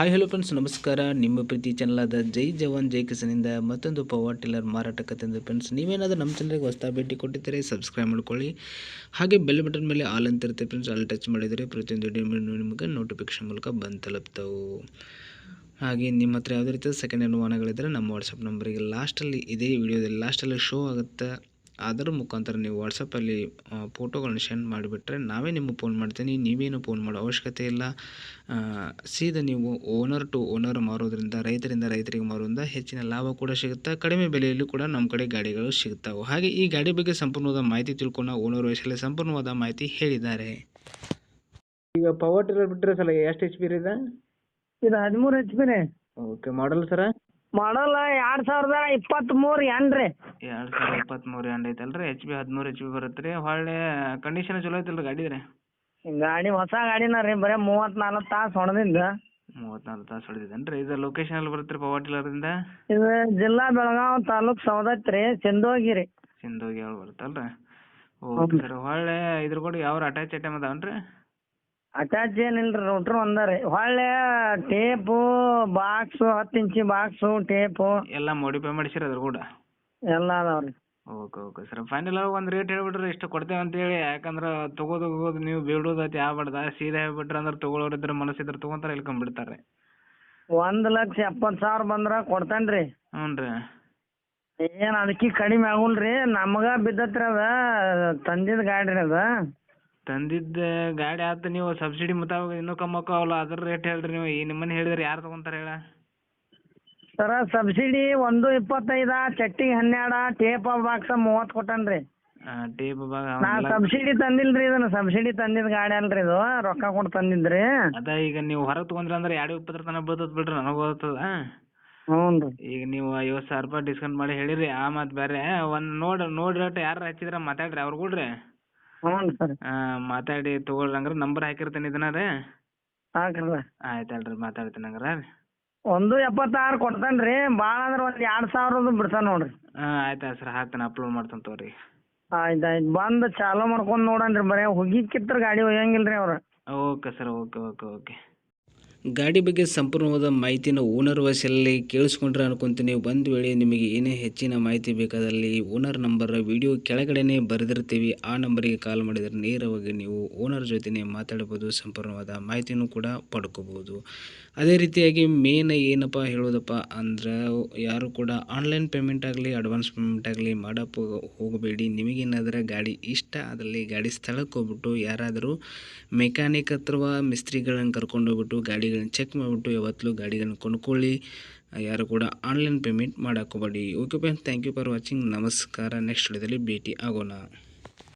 Hi hello friends ನಮಸ್ಕಾರ. ನಿಮ್ಮ ಪ್ರೀತಿ ಚಾನಲಾದ ಜೈ ಜವಾನ್, ಜೈ ಕಿಸನಿಂದ ಮತ್ತೊಂದು ಪವರ್ ಟಿಲ್ಲರ್ ಮಾರಾಟಕ್ಕೆ ತಂದ ಫ್ರೆಂಡ್ಸ್ ನೀವೇನಾದರೂ ನಮ್ಮ ಚಾನಲ್ಗೆ ಹೊಸ ಭೇಟಿ ಕೊಟ್ಟಿದ್ದರೆ ಸಬ್ಸ್ಕ್ರೈಬ್ ಮಾಡ್ಕೊಳ್ಳಿ. ಹಾಗೆ ಬೆಲ್ ಬಟನ್ ಮೇಲೆ ಆಲ್ ಅಂತ ಇರುತ್ತೆ ಫ್ರೆಂಡ್ಸ್ ಅಲ್ಲಿ ಟಚ್ ಮಾಡಿದರೆ ಪ್ರತಿಯೊಂದು ನಿಮಗೆ ನೋಟಿಫಿಕೇಶನ್ ಮೂಲಕ ಬಂದು ತಲುಪ್ತವು. ಹಾಗೆ ನಿಮ್ಮ ಹತ್ರ ಯಾವುದೇ ರೀತಿಯ ಸೆಕೆಂಡ್ ಹ್ಯಾಂಡ್ ವಾಹನಗಳಿದ್ದರೆ ನಮ್ಮ ವಾಟ್ಸಪ್ ನಂಬರಿಗೆ ಲಾಸ್ಟಲ್ಲಿ ಇದೇ ವಿಡಿಯೋದಲ್ಲಿ ಲಾಸ್ಟಲ್ಲಿ ಶೋ ಆಗುತ್ತೆ. ಅದರ ಮುಖಾಂತರ ನೀವು ವಾಟ್ಸಪ್ಪಲ್ಲಿ ಫೋಟೋಗಳನ್ನ ಸೆಂಡ್ ಮಾಡಿಬಿಟ್ರೆ ನಾವೇ ನಿಮಗೆ ಫೋನ್ ಮಾಡ್ತೀನಿ ನೀವೇನು ಫೋನ್ ಮಾಡೋ ಅವಶ್ಯಕತೆ ಇಲ್ಲ. ಸೀದಾ ನೀವು ಓನರ್ ಟು ಓನರ್ ಮಾರೋದ್ರಿಂದ ರೈತರಿಂದ ರೈತರಿಗೆ ಮಾರೋದ್ರಿಂದ ಹೆಚ್ಚಿನ ಲಾಭ ಕೂಡ ಸಿಗುತ್ತೆ ಕಡಿಮೆ ಬೆಲೆಯಲ್ಲಿ ಕೂಡ ನಮ್ಮ ಕಡೆ ಗಾಡಿಗಳು ಸಿಗ್ತಾವೆ ಹಾಗೆ ಈ ಗಾಡಿ ಬಗ್ಗೆ ಸಂಪೂರ್ಣವಾದ ಮಾಹಿತಿ ತಿಳ್ಕೊಂಡು ಓನರ್ ವಯಸ್ಸಲ್ಲಿ ಸಂಪೂರ್ಣವಾದ ಮಾಹಿತಿ ಹೇಳಿದ್ದಾರೆ. ಈಗ ಪವರ್ ಟಿಲ್ಲರ್ ಬಿಟ್ಟರೆ ಸಲ ಎಷ್ಟು ಎಚ್ ಪಿ ಇದೆ? ಇದು ಹದಿಮೂರು ಎಚ್ ಪಿನೇ ರೀ ಓಕೆ ಮಾಡಲ್ ಸರ? ಮಾಡಲ್ ಎರಡ್ ಸಾವಿರದ ಇಪ್ಪತ್ಮೂರ್ ಎನ್ ರೀ ಎರಡ್ ಸಾವಿರದ ಇಪ್ಪತ್ತ್ಮೂರು ಎಂಡ್ ಐತಲ್ರಿ? ಎಚ್ ಬಿ ಹದಿಮೂರು ಎಚ್ ಬಿ ಬರುತ್ತೆ ರೀ ಹೊಳ್ಳಿ ಕಂಡೀಷನ್ ಚಲೋ ಐತಲ್ರಿ ಗಾಡಿ ರೀ. ಗಾಡಿ ಹೊಸ ಗಾಡಿನ ರೀ ಬರೀ ಮೂವತ್ತ್ನಾಲ್ಕು ತಾಸು ಹೊಡೆದಿಂದ ಮೂವತ್ನಾಲ್ಕು ತಾಸು ಹೊಡೆದಿದ್ದೇನೆ ರೀ ಇದು ಲೊಕೇಶನ್ ಅಲ್ಲಿ ಬರುತ್ತೆ ರೀ ಪವರ್ ಟಿಲ್ಲರಿಂದ ಇದು ಜಿಲ್ಲಾ ಬೆಳಗಾವಿ ತಾಲೂಕು ಸವದತ್ತಿ ರೀ ಸಿಂಧೋಗಿರಿ ಸಿಂಧೋಗಿ ಅವ್ರು ಬರುತ್ತಲ್ರಿ? ಓಕೆ ಸರ್ ಹೊಳ್ಳಿ ಇದ್ರ ಕೂಡ ಯಾವ ಅಟ್ಯಾಚ್ ಐಟಮ್ ಅದಾವನ್ ರೀ ಅಟ್ಯಾಚ್ ಏನಿಲ್ರಿ ರೋಟ್ರ್ ಒಂದ ರೀ. ಹೊಳ್ಳೆ ಟೇಪು ಬಾಕ್ಸು ಹತ್ತು ಇಂಚಿ ಬಾಕ್ಸು ಟೇಪು. ಎಲ್ಲ ಮಾಡಿಫೈ ಮಾಡಿಸಿರಿ ಅದ್ರ ಕೂಡ? ಎಲ್ಲ ಅದಾವ ರೀ. ಓಕೆ ಓಕೆ ಸರ್ ಫೈನಲ್ ಒಂದು ರೇಟ್ ಹೇಳ್ಬಿಡ್ರಿ ಇಷ್ಟು ಕೊಡ್ತೇವೆ ಅಂತೇಳಿ ಯಾಕಂದ್ರೆ ತಗೋದು ಹೋಗೋದು ನೀವು ಬೀಳೋದು ಐತಿ ಆಗ್ಬಾರ್ದ. ಸೀದಾ ಹೇಳ್ಬಿಟ್ರೆ ಅಂದ್ರೆ ತಗೊಳ್ಳೋರು ಇದ್ರೆ ಮನಸ್ಸಿದ್ರೆ ತೊಗೊಂತಾರೆ ಇಳ್ಕೊಂಡ್ಬಿಡ್ತಾರೆ ಒಂದ್ ಲಕ್ಷ ಎಪ್ಪತ್ ಸಾವಿರ ಬಂದ್ರ ಕೊಡ್ತೇನ್ ರೀ. ಹ್ಞೂ ರೀ. ಏನು ಅದಕ್ಕೆ ಕಡಿಮೆ ಆಗುಲ್ರಿ. ನಮಗ ಬಿದ್ದತ್ರಿ ಅದ ತಂದಿದ್ ಗಾಡಿ ಅದ. ತಂದಿದ್ದ ಗಾಡಿ ಆತು ನೀವು ಸಬ್ಸಿಡಿ ಮುತಾಬಕ ಇನ್ನೂ ಕಮ್ಮಿ ಆಕಾವಲ್ಲ ಅದ್ರ ರೇಟ್ ಹೇಳ್ರಿ ನೀವು. ಈ ನಿಮ್ಮನ್ನ ಹೇಳಿದ್ರೆ ಯಾರು ತೊಗೊಂತಾರೆ ಹೇಳ? ಸರ ಸಬ್ಸಿಡಿ ಒಂದು ಇಪ್ಪತ್ತೈದ ಚಟ್ಟಿ ಹನ್ನೆರಡ ಟೇಪ್ ಬಾಕ್ಸ ಮೂವತ್ ಕೊಟ್ಟನ್ರಿ ಟೇಪ್ ನಾ ಸಬ್ಸಿಡಿ ತಂದಿಲ್ರಿ ಇದನ್ನ. ಸಬ್ಸಿಡಿ ತಂದಿದ್ ಗಾಡಿ ಅಲ್ರಿ ಇದು. ರೊಕ್ಕ ಕೊಟ್ಟು ತಂದಿದ್ರಿ. ಅದ ಈಗ ನೀವು ಹೊರಗೆ ತಗೊಂಡ್ರಿ ಅಂದ್ರೆ ಎರಡು ಇಪ್ಪತ್ತರ ತನಕ ಬೀಳ್ತದ ಬಿಡ್ರಿ ನನಗೆ ಗೊತ್ತದ ಈಗ ನೀವು ಐವತ್ತು ಸಾವಿರ ರೂಪಾಯಿ ಡಿಸ್ಕೌಂಟ್ ಮಾಡಿ ಹೇಳಿರಿ ಆ ಮಾತು ಬೇರೆ ಒಂದು ನೋಡಿ ನೋಡಿ ರೇಟ್ ಯಾರು ಹಚ್ಚಿದ್ರೆ ಮಾತಾಡ್ರಿ ಅವ್ರು ಕೊಡ್ರಿ. ಹ್ಞೂ ಸರ್ ಮಾತಾಡಿ ತೊಗೊಳ್ರಿ ಹಂಗಾರೆ ನಂಬರ್ ಹಾಕಿರ್ತೀನಿ ಇದನ್ನ ರೀ. ಹಾಕ್ರಲ್ಲ ಆಯ್ತು ಅಲ್ರಿ ಮಾತಾಡ್ತೀನಿ ಹಂಗಾರೆ ಒಂದು ಎಪ್ಪತ್ತಾರು ಕೊಡ್ತಾನೆ ರೀ ಭಾಳ ಅಂದ್ರೆ ಒಂದು ಎರಡು ಸಾವಿರದ್ದು ಬಿಡ್ತಾನೆ ನೋಡ್ರಿ. ಹಾಂ ಆಯ್ತು ಆಯ್ತು ಸರ್ ಹಾಕ್ತೀನಿ ಅಪ್ಲೋಡ್ ಮಾಡ್ತೀನಿ ತಗೋರಿ. ಆಯ್ತು ಆಯ್ತು. ಬಂದು ಚಾಲೂ ಮಾಡ್ಕೊಂಡು ನೋಡನ್ರಿ ಬರೀ. ಕಿತ್ತ್ರ ಗಾಡಿ ಒಯ್ಯಂಗಿಲ್ರಿ ರೀ ಅವ್ರು. Okay sir okay okay okay. ಗಾಡಿ ಬಗ್ಗೆ ಸಂಪೂರ್ಣವಾದ ಮಾಹಿತಿನ ಓನರ್ ವಾಯ್ಸಲ್ಲಿ ಕೇಳಿಸ್ಕೊಂಡ್ರೆ ಅನ್ಕೊಂತೀನಿ. ಒಂದು ವೇಳೆ ನಿಮಗೆ ಏನೇ ಹೆಚ್ಚಿನ ಮಾಹಿತಿ ಬೇಕಾದಲ್ಲಿ ಓನರ್ ನಂಬರ್ ವಿಡಿಯೋ ಕೆಳಗಡೆನೇ ಬರೆದಿರ್ತೀವಿ. ಆ ನಂಬರಿಗೆ ಕಾಲ್ ಮಾಡಿದರೆ ನೇರವಾಗಿ ನೀವು ಓನರ್ ಜೊತೆನೇ ಮಾತಾಡ್ಬೋದು ಸಂಪೂರ್ಣವಾದ ಮಾಹಿತಿನೂ ಕೂಡ ಪಡ್ಕೋಬೋದು ಅದೇ ರೀತಿಯಾಗಿ ಮೇನ್ ಏನಪ್ಪ ಹೇಳೋದಪ್ಪ ಅಂದ್ರೆ, ಯಾರು ಕೂಡ ಆನ್ಲೈನ್ ಪೇಮೆಂಟ್ ಆಗಲಿ, ಅಡ್ವಾನ್ಸ್ ಪೇಮೆಂಟ್ ಆಗಲಿ ಮಾಡಪ್ಪ ಹೋಗಬೇಡಿ. ನಿಮಗೇನಾದ್ರೆ ಗಾಡಿ ಇಷ್ಟ ಅದರಲ್ಲಿ ಗಾಡಿ ಸ್ಥಳಕ್ಕೆ ಹೋಗ್ಬಿಟ್ಟು, ಯಾರಾದರೂ ಮೆಕ್ಯಾನಿಕ್ ಅಥವಾ ಮಿಸ್ತ್ರಿಗಳನ್ನ ಕರ್ಕೊಂಡೋಗ್ಬಿಟ್ಟು ಗಾಡಿಗಳನ್ನ ಚೆಕ್ ಮಾಡಿಬಿಟ್ಟು ಯಾವತ್ತಲೂ ಗಾಡಿಗಳನ್ನ ಕೊಂಡ್ಕೊಳ್ಳಿ. ಯಾರು ಕೂಡ online payment ಮಾಡೋಕ್ಕೋಗಬೇಡಿ okay friends thank you for watching ನಮಸ್ಕಾರ. ನೆಕ್ಸ್ಟ್ ವಿಡಿಯೋದಲ್ಲಿ ಭೇಟಿ ಆಗೋಣ.